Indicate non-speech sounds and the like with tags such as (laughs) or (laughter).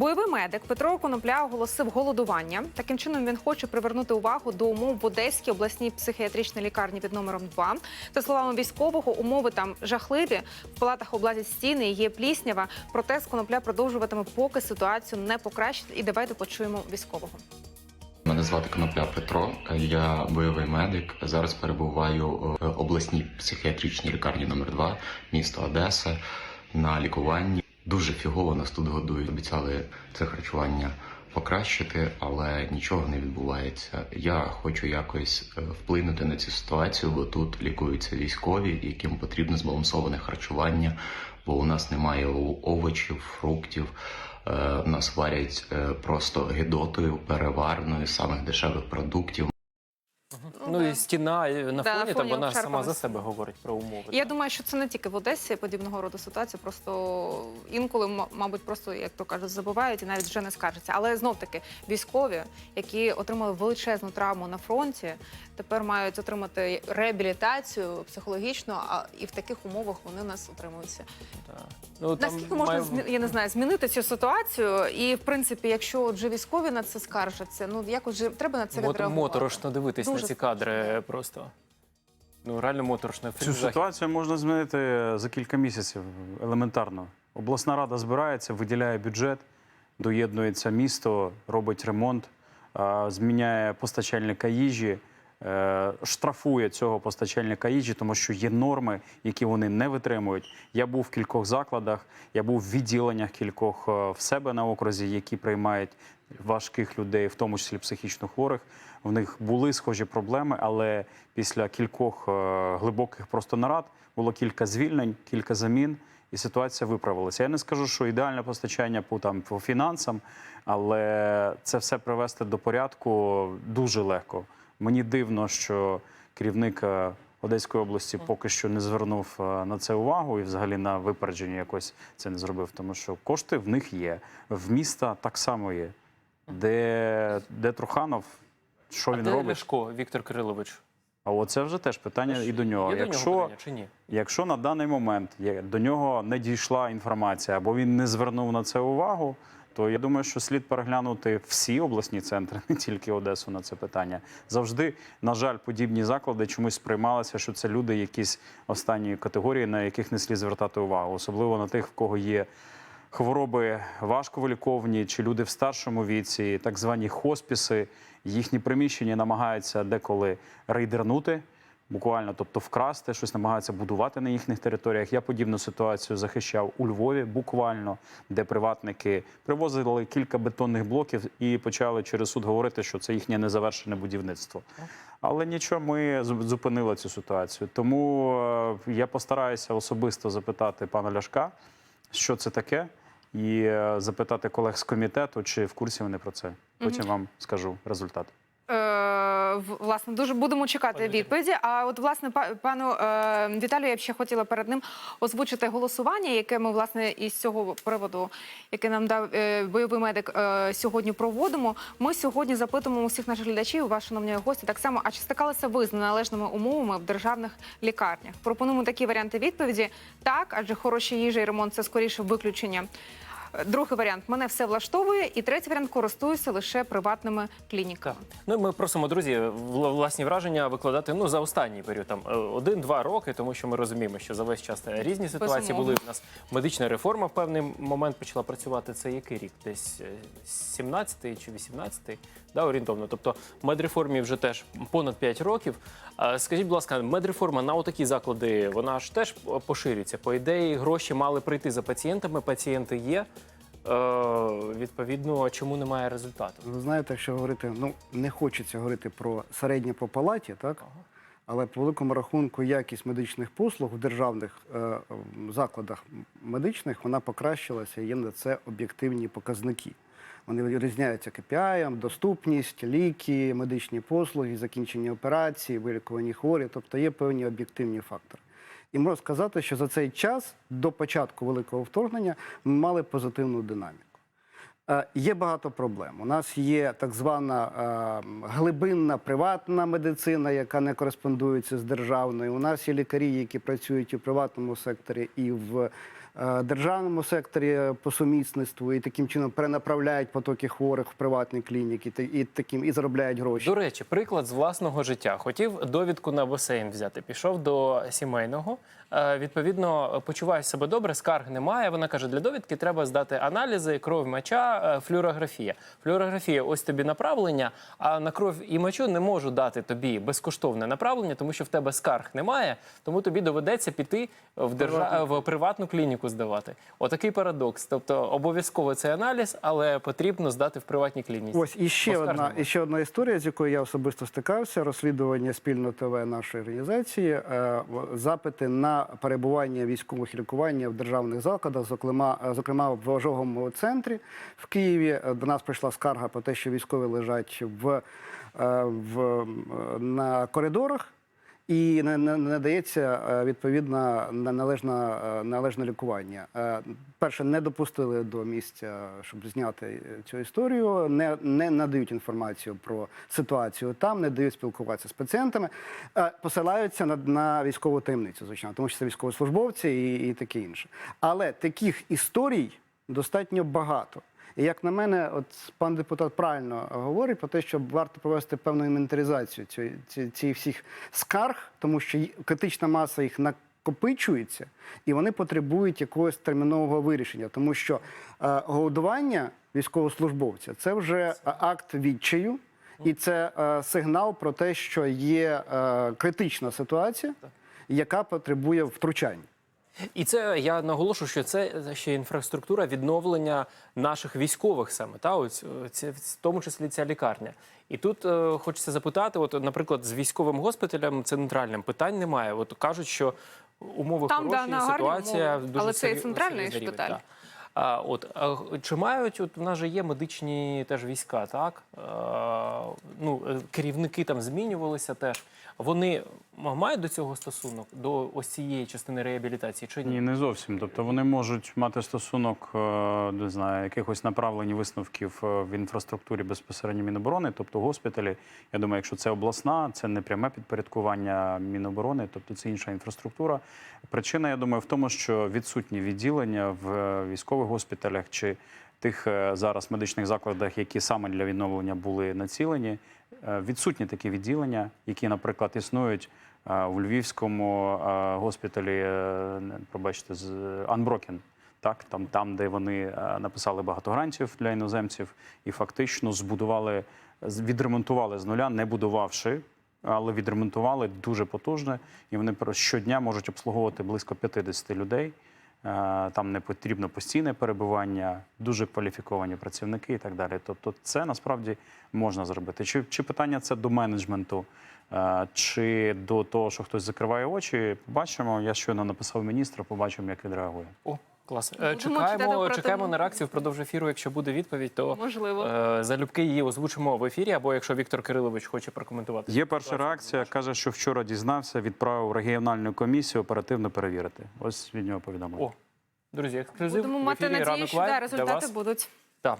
Бойовий медик Петро Конопля оголосив голодування. Таким чином він хоче привернути увагу до умов в Одеській обласній психіатричній лікарні під номером 2. За словами військового, умови там жахливі. В палатах облазять стіни, є пліснява. Проте з Конопля продовжуватиме, поки ситуацію не покращить. І давайте почуємо військового. Мене звати Конопля Петро. Я бойовий медик. Зараз перебуваю в обласній психіатричній лікарні номер 2 місто Одеса на лікуванні. Дуже фігово нас тут годують. Обіцяли це харчування покращити, але нічого не відбувається. Я хочу якось е, вплинути на цю ситуацію, бо тут лікуються військові, яким потрібно збалансоване харчування, бо у нас немає овочів, фруктів. Е, Нас варять е, просто гидотою, переварною самих дешевих продуктів. Ну і стіна на Да, на фоні, фоні там вона обшарпана сама за стіна. себе говорить про умови. Я думаю, що це не тільки в Одесі подібного роду ситуація. Просто інколи, м- мабуть, просто як то кажуть, забувають і навіть вже не скаржаться. Але знов таки військові, які отримали величезну травму на фронті, тепер мають отримати реабілітацію психологічну, а і в таких умовах вони у нас утримуються. Так. Ну, там Наскільки можна має- змі- я не знаю, змінити цю ситуацію? І в принципі, якщо вже військові на це скаржаться, ну якось же треба на це Мот- відреагувати. моторошно дивитись Дуже ці кадри просто. Ну, реально моторошно. Цю ситуацію можна змінити за кілька місяців елементарно. Обласна рада збирається, виділяє бюджет, доєднується місто, робить ремонт, зміняє постачальника їжі, е, штрафує цього постачальника їжі, тому що є норми, які вони не витримують. Я був в кількох закладах, я був в відділеннях кількох е, в себе на окрузі, які приймають важких людей, в тому числі психічно хворих. В них були схожі проблеми, але після кількох е, глибоких просто нарад було кілька звільнень, кілька замін, і ситуація виправилася. Я не скажу, що ідеальне постачання по там по фінансам, але це все привести до порядку дуже легко. Мені дивно, що керівник е, Одеської області поки що не звернув е, на це увагу і взагалі на випередження якось це не зробив, тому що кошти в них є. В міста так само є. Де, де Труханов, що А він де робить? Ляшко, Віктор Кирилович? А оце вже теж питання і до нього. Є до Якщо, нього питання чи ні? якщо на даний момент до нього не дійшла інформація або він не звернув на це увагу, то я думаю, що слід переглянути всі обласні центри, (laughs) не тільки Одесу на це питання. Завжди, на жаль, подібні заклади чомусь сприймалися, що це люди якісь останньої категорії, на яких не слід звертати увагу, особливо на тих, в кого є. Хвороби важковиліковні чи люди в старшому віці, так звані хоспіси, їхні приміщення намагаються деколи рейдернути, буквально, тобто вкрасти, щось намагаються будувати на їхніх територіях. Я подібну ситуацію захищав у Львові, буквально, де приватники привозили кілька бетонних блоків і почали через суд говорити, що це їхнє незавершене будівництво. Але нічого, ми зупинили цю ситуацію. Тому е, я постараюся особисто запитати пана Ляшка, що це таке, і е, запитати колег з комітету, чи в курсі вони про це. Потім вам скажу результат. Е, власне, дуже будемо чекати відповіді. А от власне па- пану е, Віталію, я б ще хотіла перед ним озвучити голосування, яке ми власне із цього приводу, яке нам дав е, бойовий медик, сьогодні проводимо. Ми сьогодні запитуємо усіх наших глядачів, вас, шановні гості, так само, а чи стикалися ви з неналежними умовами в державних лікарнях? Пропонуємо такі варіанти відповіді. Так, адже хороша їжа і ремонт це скоріше виключення. Е, Другий варіант мене все влаштовує, і третій варіант користуюся лише приватними клініками. Ну, ми просимо, друзі, вла- власні враження викладати ну, за останній період, там е, один-два роки, тому що ми розуміємо, що за весь час різні ситуації Безумовно. були. У нас медична реформа в певний момент почала працювати. Це який рік? Десь 17-й чи 18-й, да, орієнтовно. Тобто медреформі вже теж понад 5 років. Скажіть, будь ласка, медреформа на отакі заклади, вона ж теж поширюється. По ідеї, гроші мали прийти за пацієнтами, пацієнти є. Е, відповідно, чому немає результату? Ви знаєте, якщо говорити, ну не хочеться говорити про середнє по палаті, так? Але по великому рахунку якість медичних послуг в державних е, закладах медичних вона покращилася. Є на це об'єктивні показники. Вони відрізняються KPI, доступність, ліки, медичні послуги, закінчення операцій, вилікувані хворі, тобто є певні об'єктивні фактори. І можу сказати, що за цей час до початку великого вторгнення ми мали позитивну динаміку. Е, Є багато проблем. У нас є так звана е, глибинна приватна медицина, яка не кореспондується з державною. У нас є лікарі, які працюють в приватному секторі, і в державному секторі е, по сумісництву і таким чином перенаправляють потоки хворих в приватні клініки і таким і заробляють гроші. До речі, приклад з власного життя. Хотів довідку на басейн взяти. Пішов до сімейного. Е, Відповідно, почуваю себе добре, скарг немає. Вона каже, для довідки треба здати аналізи, кров, моча, е, флюорографія. Флюорографія, ось тобі направлення. А на кров і мочу не можу дати тобі безкоштовне направлення, тому що в тебе скарг немає. Тому тобі доведеться піти в держа... в приватну клініку здавати. Отакий парадокс. Тобто обов'язково цей аналіз, але потрібно здати в приватній клініці. Ось і ще одна, і ще одна історія, з якою я особисто стикався. Розслідування спільно ТВ нашої організації, е, запити на перебування військових лікування в державних закладах, зокрема, е, зокрема в ожоговому центрі в Києві. Е, До нас прийшла скарга про те, що військові лежать в, в на коридорах. І не, не, не дається е, відповідно належне, е, належне лікування. Е, Перше, не допустили до місця, щоб зняти цю історію, не, не надають інформацію про ситуацію там, не дають спілкуватися з пацієнтами, посилаються на, на військову таємницю, звичайно, тому що це військовослужбовці і, і таке інше. Але таких історій достатньо багато. І як на мене, от пан депутат правильно говорить про те, що варто провести певну інвентаризацію ці всіх скарг, тому що критична маса їх накопичується, і вони потребують якогось термінового вирішення, тому що е, голодування військовослужбовця це вже акт відчаю. І це е, сигнал про те, що є е, критична ситуація, яка потребує втручань. І це я наголошу, що це ще інфраструктура відновлення наших військових саме та ось е, це в тому числі ця лікарня. І тут е, хочеться запитати: от, наприклад, з військовим госпіталем центральним питань немає. От кажуть, що умови Там, да, хороші, на гарні ситуація умови. дуже Але це і центральний рівень, шпиталь. так. А, от чи мають от в нас же є медичні теж війська, так а, ну е, керівники там змінювалися теж. Вони мають до цього стосунок до ось цієї частини реабілітації чи ні? Ні, не зовсім. Тобто вони можуть мати стосунок, е, не знаю, якихось направлень висновків е, в інфраструктурі безпосередньо Міноборони, тобто госпіталі. Я думаю, якщо це обласна, це не пряме підпорядкування Міноборони, тобто це інша інфраструктура. Причина, я думаю, в тому, що відсутні відділення в е, військових госпіталях чи тих е, зараз медичних закладах, які саме для відновлення були націлені, е, відсутні такі відділення, які, наприклад, існують у Львівському е, госпіталі, е, пробачте, з Анброкен. Так, там, там, де вони написали багато грантів для іноземців і фактично збудували, відремонтували з нуля, не будувавши, але відремонтували дуже потужно, і вони щодня можуть обслуговувати близько 50 людей. Е, Там не потрібно постійне перебування, дуже кваліфіковані працівники і так далі. Тобто, це насправді можна зробити. Чи, чи питання це до менеджменту, е, чи до того, що хтось закриває очі? Побачимо. Я щойно написав міністру, побачимо, як відреагує. Клас. Е, Будемо Чекаємо, чекаємо на реакцію впродовж ефіру. Якщо буде відповідь, то Можливо. е, залюбки її озвучимо в ефірі, або якщо Віктор Кирилович хоче прокоментувати. Є перша реакція. каже, що вчора дізнався, відправив регіональну комісію оперативно перевірити. Ось від нього повідомлення. О, друзі, ексклюзив. Будемо мати надію, що да, результати будуть. Так.